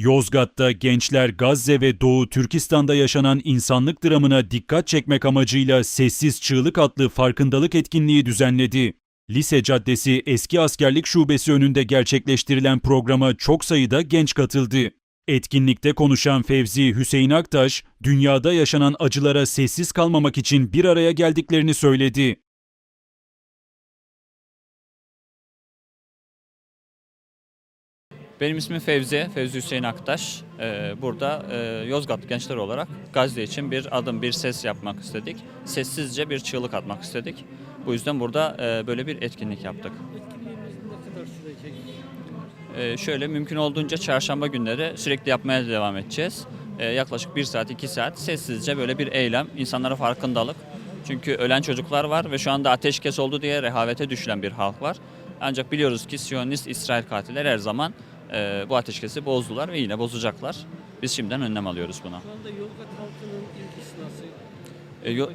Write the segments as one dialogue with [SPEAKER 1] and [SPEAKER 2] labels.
[SPEAKER 1] Yozgat'ta gençler Gazze ve Doğu Türkistan'da yaşanan insanlık dramına dikkat çekmek amacıyla Sessiz Çığlık adlı farkındalık etkinliği düzenledi. Lise Caddesi Eski Askerlik Şubesi önünde gerçekleştirilen programa çok sayıda genç katıldı. Etkinlikte konuşan Fevzi Hüseyin Aktaş, dünyada yaşanan acılara sessiz kalmamak için bir araya geldiklerini söyledi.
[SPEAKER 2] Benim ismim Fevzi, Fevzi Hüseyin Aktaş. Ee, burada e, Yozgat gençler olarak Gazze için bir adım, bir ses yapmak istedik. Sessizce bir çığlık atmak istedik. Bu yüzden burada e, böyle bir etkinlik yaptık. Ee, şöyle mümkün olduğunca çarşamba günleri sürekli yapmaya devam edeceğiz. Ee, yaklaşık bir saat, iki saat sessizce böyle bir eylem, insanlara farkındalık. Çünkü ölen çocuklar var ve şu anda ateşkes oldu diye rehavete düşülen bir halk var. Ancak biliyoruz ki Siyonist İsrail katiller her zaman e, bu ateşkesi bozdular ve yine bozacaklar. Biz şimdiden önlem alıyoruz buna.
[SPEAKER 3] Şu anda Yozgat halkının ilgisi nasıl?
[SPEAKER 2] E, yo-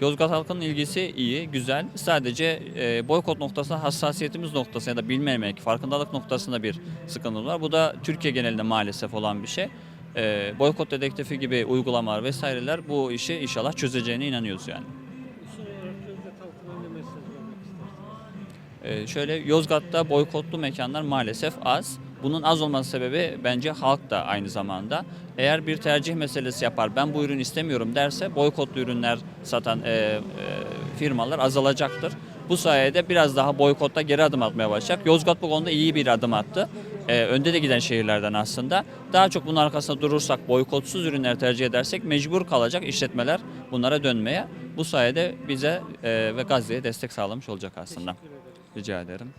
[SPEAKER 2] Yozgat halkının ilgisi iyi, güzel. Sadece e, boykot noktasında hassasiyetimiz noktasında ya da bilmemek, farkındalık noktasında bir sıkıntı var. Bu da Türkiye genelinde maalesef olan bir şey. E, boykot dedektifi gibi uygulamalar vesaireler bu işi inşallah çözeceğine inanıyoruz yani.
[SPEAKER 3] son olarak Yozgat halkına ne mesaj vermek istersiniz?
[SPEAKER 2] E, şöyle Yozgat'ta boykotlu mekanlar maalesef az. Bunun az olması sebebi bence halk da aynı zamanda. Eğer bir tercih meselesi yapar, ben bu ürünü istemiyorum derse boykotlu ürünler satan e, e, firmalar azalacaktır. Bu sayede biraz daha boykotta geri adım atmaya başlayacak. Yozgat bu konuda iyi bir adım attı. E, önde de giden şehirlerden aslında. Daha çok bunun arkasında durursak, boykotsuz ürünler tercih edersek mecbur kalacak işletmeler bunlara dönmeye. Bu sayede bize e, ve Gazze'ye destek sağlamış olacak aslında. Rica ederim.